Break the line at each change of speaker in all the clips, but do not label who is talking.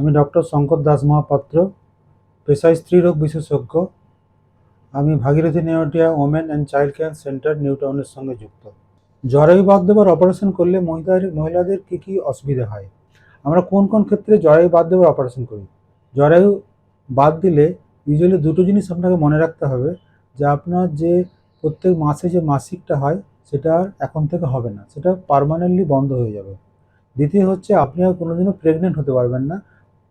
আমি ডক্টর শঙ্কর দাস মহাপাত্র, পেশায় স্ত্রীরোগ বিশেষজ্ঞ। আমি Bhagirathi Neotia women and child care centre new টাউনের সঙ্গে যুক্ত। জরায়ু বাদ দেওয়ার অপারেশন করলে মহিলাদের মহিলাদের কী কী অসুবিধা হয়? আমরা কোন কোন ক্ষেত্রে জরায়ু বাদ দেওয়ার অপারেশন করি? জরায়ু বাদ দিলে ইউজুয়ালি দুটো জিনিস আপনাকে মনে রাখতে হবে, যে আপনার যে প্রত্যেক মাসে যে মাসিকটা হয়, সেটা আর এখন থেকে হবে না। সেটা পার্মানেন্টলি বন্ধ হয়ে যাবে। দ্বিতীয় হচ্ছে আপনি আর কোনোদিনও প্রেগনেন্ট হতে পারবেন না।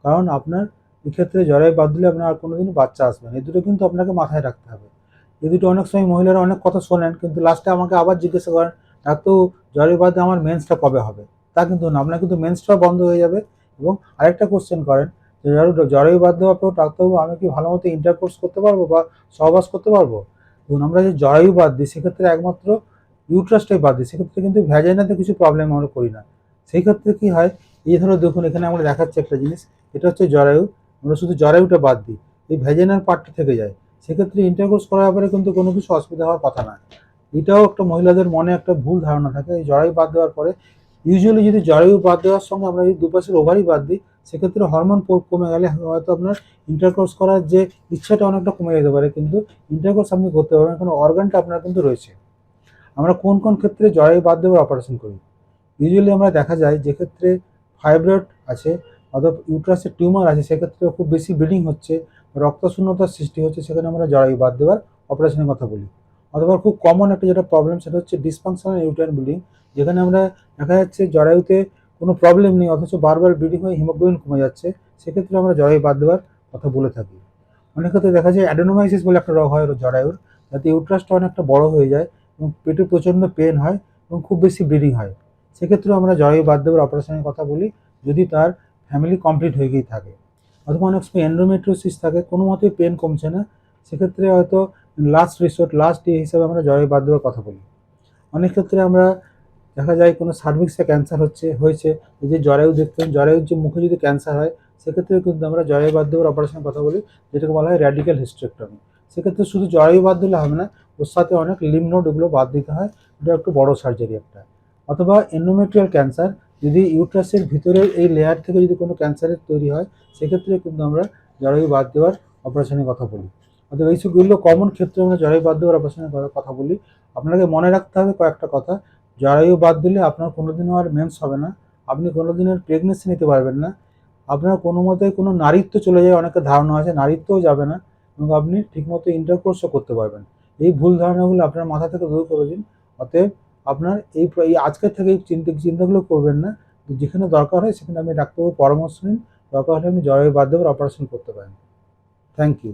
কারণ আপনার এক্ষেত্রে জরায়ু বাদ দিলে আপনার আর কোনোদিনও বাচ্চা আসবে না। এই দুটো কিন্তু আপনাকে মাথায় রাখতে হবে। এই দুটো অনেক সময় মহিলারা অনেক কথা শোনেন, কিন্তু লাস্টে আমাকে আবার জিজ্ঞাসা করেন ডাক্তার জরায়ু বাদ আমার মেন্সটা কবে হবে? তা কিন্তু না, আপনার কিন্তু মেন্সটাও বন্ধ হয়ে যাবে। এবং আরেকটা কোশ্চেন করেন, যে জরায়ু বাদ দেওয়ার পর ডাক্তারবাবু, আমি কি ভালো মতো ইন্টারকোর্স করতে পারব বা সহবাস করতে পারব? ধরুন, আমরা যে জরায়ু বাদ দিই, সেক্ষেত্রে একমাত্র ইউট্রাসটাই বাদ দিই। সেক্ষেত্রে কিন্তু ভ্যাজাইনাতে কিছু প্রবলেম আমরা করি না। সেই ক্ষেত্রে কী হয়, এই ধরো দেখুন, এখানে আমরা দেখাচ্ছি একটা জিনিস। এটা হচ্ছে জরায়ু, আমরা শুধু জরায়ুটা বাদ দিই, এই ভ্যাজাইনাল পার্টটা থেকে যায়। সেক্ষেত্রে ইন্টারকোর্স করার ব্যাপারে কিন্তু কোনো কিছু অসুবিধা হওয়ার কথা না। এটাও একটা মহিলাদের মনে একটা ভুল ধারণা থাকে, এই জরায়ু বাদ দেওয়ার পরে ইউজুয়ালি যদি জরায়ু বাদ দেওয়ার সঙ্গে আমরা যদি দুপাশের ওভারই বাদ দিই, সেক্ষেত্রে হরমোন কমে গেলে হয়তো আপনার ইন্টারকোর্স করার যে ইচ্ছাটা অনেকটা কমে যেতে পারে, কিন্তু ইন্টারকোর্স আপনি করতে পারবেন কারণ অর্গানটা আপনার কিন্তু রয়েছে। আমরা কোন কোন ক্ষেত্রে জরায়ু বাদ দেওয়ার অপারেশন করি? ইউজুয়ালি আমরা দেখা যায় যে ক্ষেত্রে ফাইব্রয়েড আছে অথবা ইউট্রাসের টিউমার আছে, সেক্ষেত্রে খুব বেশি ব্লিডিং হচ্ছে, রক্তশূন্যতার সৃষ্টি হচ্ছে, সেখানে আমরা জরায়ু বাদ দেওয়ার অপারেশনের কথা বলি। অথবা খুব কমন একটা যেটা প্রবলেম সেটা হচ্ছে ডিসফাংশনাল ইউটাইন ব্লিডিং যেখানে আমরা দেখা যাচ্ছে জরায়ুতে কোনো প্রবলেম নেই, অথচ বারবার ব্লিডিং হয়ে হিমোগ্লোবিন কমে যাচ্ছে, সেক্ষেত্রে আমরা জরায়ু বাদ দেওয়ার কথা বলে থাকি। অনেক ক্ষেত্রে দেখা যায় অ্যাডেনোমাইসিস বলে একটা রোগ হয় জরায়ুর, যাতে ইউট্রাসটা অনেকটা বড় হয়ে যায় এবং পেটে প্রচণ্ড পেন হয় এবং খুব বেশি ব্লিডিং হয়। সেক্ষেত্রেও আমরা জরায়ু বাদ দেওয়ার অপারেশনের কথা বলি, যদি তার ফ্যামিলি কমপ্লিট হয়ে গিয়ে থাকে। অথবা অনেক সময় এন্ডোমেট্রোসিস থাকে, কোনো মতেই পেন কমছে না। সেক্ষেত্রে হয়তো লাস্ট রিসোর্ট লাস্ট ডে হিসাবে আমরা জরায়ু বাদ দেওয়ার কথা বলি। অনেক ক্ষেত্রে আমরা দেখা যায় কোনো সার্ভিক্সে ক্যান্সার হচ্ছে, হয়েছে যে জরায়ু দেখতেন জরায়ুর যে মুখে যদি ক্যান্সার হয় সেক্ষেত্রে কিন্তু আমরা জরায়ু বাদ দেওয়ার অপারেশনের কথা বলি, যেটাকে বলা হয় র্যাডিক্যাল হিস্টেক্টমি সেক্ষেত্রে শুধু জরায়ু বাদ দিলে হবে না, ওর সাথে অনেক লিম নোড ওগুলো বাদ দিতে হয় এটা একটু বড় সার্জারি একটা। অথবা এন্ডোমেট্রিয়াল ক্যান্সার যদি ইউট্রাসের ভিতরের এই লেয়ার থেকে যদি কোনো ক্যান্সারের তৈরি হয়, সেক্ষেত্রে কিন্তু আমরা জরায়ু বাদ দেওয়ার অপারেশনের কথা বলি। অথবা এইসবগুলো কমন ক্ষেত্রে আমরা জরায়ু বাদ দেওয়ার অপারেশনের কথা বলি। আপনাকে মনে রাখতে হবে কয়েকটা কথা। জরায়ু বাদ দিলে আপনার কোনোদিনও আর মেন্স হবে না। আপনি কোনো কোনোদিনের প্রেগনেন্সি নিতে পারবেন না। আপনার কোনো মতে কোনো নারীত্ব চলে যায় অনেকের ধারণা আছে নারীত্বও যাবে না। এবং আপনি ঠিকমতো ইন্টারকোর্সও করতে পারবেন। এই ভুল ধারণাগুলো আপনার মাথা থেকে দূর করে দিন। অতএব আপনার এই আজকের থেকে চিন্তা চিন্তাগুলো করবেন না। যেখানে দরকার হয় সেখানে আপনি ডাক্তারবাবু পরামর্শ নিন। দরকার হলে আপনি জরায়ু বাদ অপারেশন করতে পারেন। Thank you